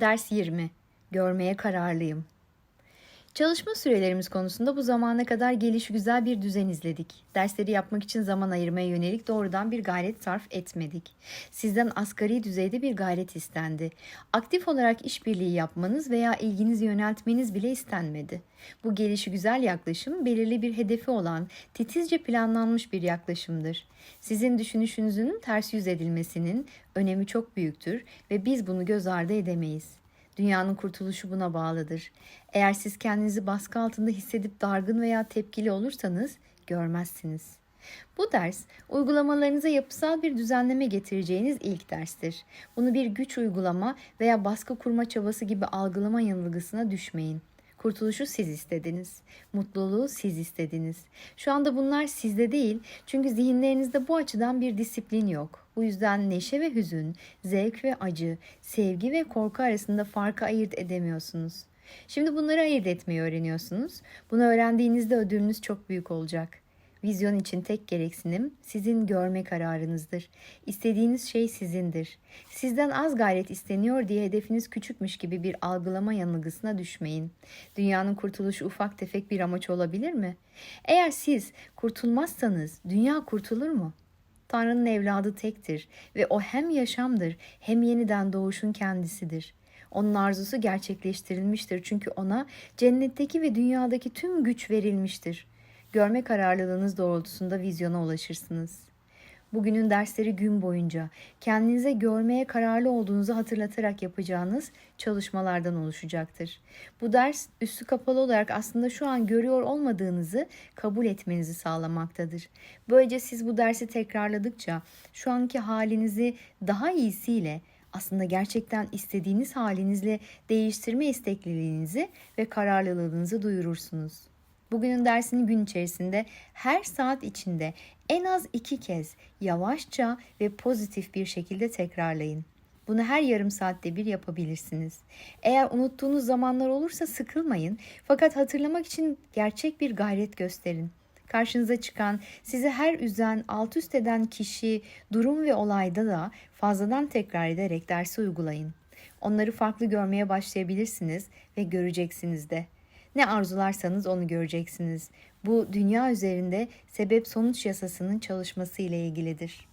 Ders 20. Görmeye kararlıyım. Çalışma sürelerimiz konusunda bu zamana kadar geliş güzel bir düzen izledik. Dersleri yapmak için zaman ayırmaya yönelik doğrudan bir gayret sarf etmedik. Sizden asgari düzeyde bir gayret istendi. Aktif olarak işbirliği yapmanız veya ilginizi yöneltmeniz bile istenmedi. Bu gelişi güzel yaklaşım belirli bir hedefi olan titizce planlanmış bir yaklaşımdır. Sizin düşünüşünüzün ters yüz edilmesinin önemi çok büyüktür ve biz bunu göz ardı edemeyiz. Dünyanın kurtuluşu buna bağlıdır. Eğer siz kendinizi baskı altında hissedip dargın veya tepkili olursanız görmezsiniz. Bu ders uygulamalarınıza yapısal bir düzenleme getireceğiniz ilk derstir. Bunu bir güç uygulama veya baskı kurma çabası gibi algılama yanılgısına düşmeyin. Kurtuluşu siz istediniz. Mutluluğu siz istediniz. Şu anda bunlar sizde değil çünkü zihinlerinizde bu açıdan bir disiplin yok. Bu yüzden neşe ve hüzün, zevk ve acı, sevgi ve korku arasında farkı ayırt edemiyorsunuz. Şimdi bunları ayırt etmeyi öğreniyorsunuz. Bunu öğrendiğinizde ödülünüz çok büyük olacak. Vizyon için tek gereksinim sizin görme kararınızdır. İstediğiniz şey sizindir. Sizden az gayret isteniyor diye hedefiniz küçükmüş gibi bir algılama yanılgısına düşmeyin. Dünyanın kurtuluşu ufak tefek bir amaç olabilir mi? Eğer siz kurtulmazsanız dünya kurtulur mu? Tanrı'nın evladı tektir ve o hem yaşamdır hem yeniden doğuşun kendisidir. Onun arzusu gerçekleştirilmiştir çünkü ona cennetteki ve dünyadaki tüm güç verilmiştir. Görme kararlılığınız doğrultusunda vizyona ulaşırsınız. Bugünün dersleri gün boyunca kendinize görmeye kararlı olduğunuzu hatırlatarak yapacağınız çalışmalardan oluşacaktır. Bu ders üstü kapalı olarak aslında şu an görüyor olmadığınızı kabul etmenizi sağlamaktadır. Böylece siz bu dersi tekrarladıkça şu anki halinizi daha iyisiyle aslında gerçekten istediğiniz halinizle değiştirme istekliliğinizi ve kararlılığınızı duyurursunuz. Bugünün dersini gün içerisinde her saat içinde en az iki kez yavaşça ve pozitif bir şekilde tekrarlayın. Bunu her yarım saatte bir yapabilirsiniz. Eğer unuttuğunuz zamanlar olursa sıkılmayın fakat hatırlamak için gerçek bir gayret gösterin. Karşınıza çıkan, sizi her üzen, alt üst eden kişi, durum ve olayda da fazladan tekrar ederek dersi uygulayın. Onları farklı görmeye başlayabilirsiniz ve göreceksiniz de. Ne arzularsanız onu göreceksiniz. Bu dünya üzerinde sebep sonuç yasasının çalışması ile ilgilidir.